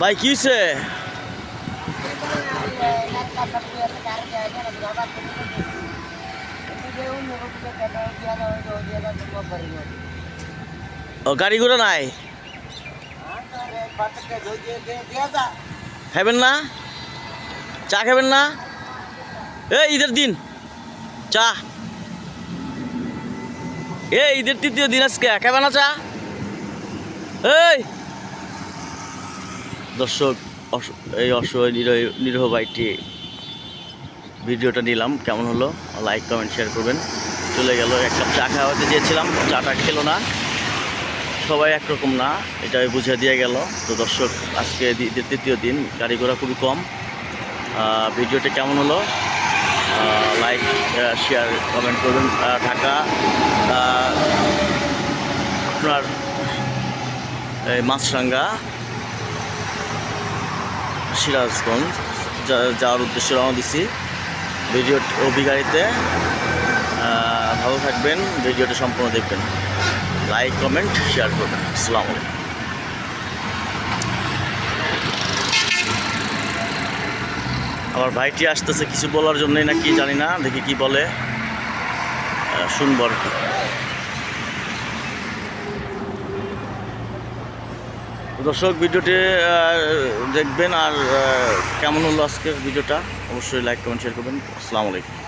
ভাই, কি হয়েছে ও, গাড়ি ঘোড়া নাই? খাবেন না? চা খাবেন না? এই, ঈদের দিন। চা। এই, ঈদের তৃতীয় দিন আজকে। খাবে না চা? এই! দর্শক এই অসহায় নিরহ বাইটি ভিডিওটা নিলাম, কেমন হলো? লাইক কমেন্ট শেয়ার করবেন। চলে গেল, এক কাপ চা খাওয়াতে চেয়েছিলাম, চাটা খেলো না। সবাই একরকম না, এটা বুঝে দিয়ে গেল। তো দর্শক, আজকে তৃতীয় দিন, গাড়ি ঘোড়া খুবই কম। ভিডিওটা কেমন হলো? লাইক শেয়ার কমেন্ট করবেন। ঢাকা আপনার এই মাছরাঙ্গা, সিরাজগঞ্জ যাওয়ার উদ্দেশ্যে রওনা দিছি। ভিডিও অভিগাড়িতে ভালো থাকবেন, ভিডিওটা সম্পূর্ণ দেখবেন। লাইক কমেন্ট শেয়ার করবেন। আসসালামু আলাইকুম। আমার ভাইটি আসতেছে কিছু বলার জন্যই না কি জানি না, দেখি কি বলে। শুনব আর কি। দর্শক, ভিডিওটি দেখবেন আর কেমন হলো আজকের ভিডিওটা? অবশ্যই লাইক কমেন্ট শেয়ার করবেন। আসসালামু আলাইকুম।